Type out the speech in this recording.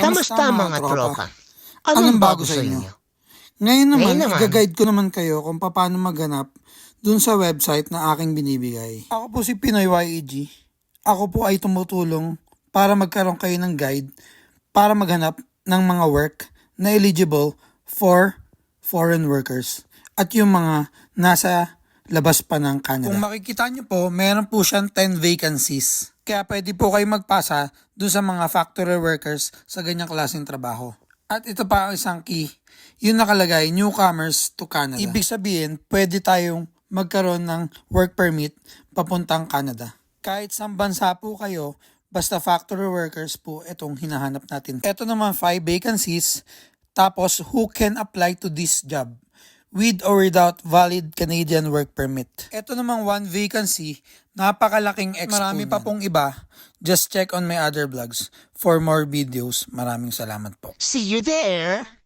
Kamusta mga tropa? Anong bago sa inyo? Ngayon naman, Ngayon naman. i-guide ko naman kayo kung paano maghanap dun sa website na aking binibigay. Ako po si Pinoy YEG. Ako po ay tumutulong para magkaroon kayo ng guide para maghanap ng mga work na eligible for foreign workers at yung mga nasa labas pa ng Canada. Kung makikita nyo po, meron po siyang 10 vacancies. Kaya pwede po kayo magpasa doon sa mga factory workers sa ganyang klaseng trabaho. At ito pa ang isang key, yung nakalagay, newcomers to Canada. Ibig sabihin, pwede tayong magkaroon ng work permit papuntang Canada. Kahit sa bansa po kayo, basta factory workers po itong hinahanap natin. Ito naman 5 vacancies, tapos who can apply to this job with or without valid Canadian work permit. Ito namang one vacancy, napakalaking expo Marami pa pong iba. Just check on my other vlogs for more videos. Maraming salamat po. See you there!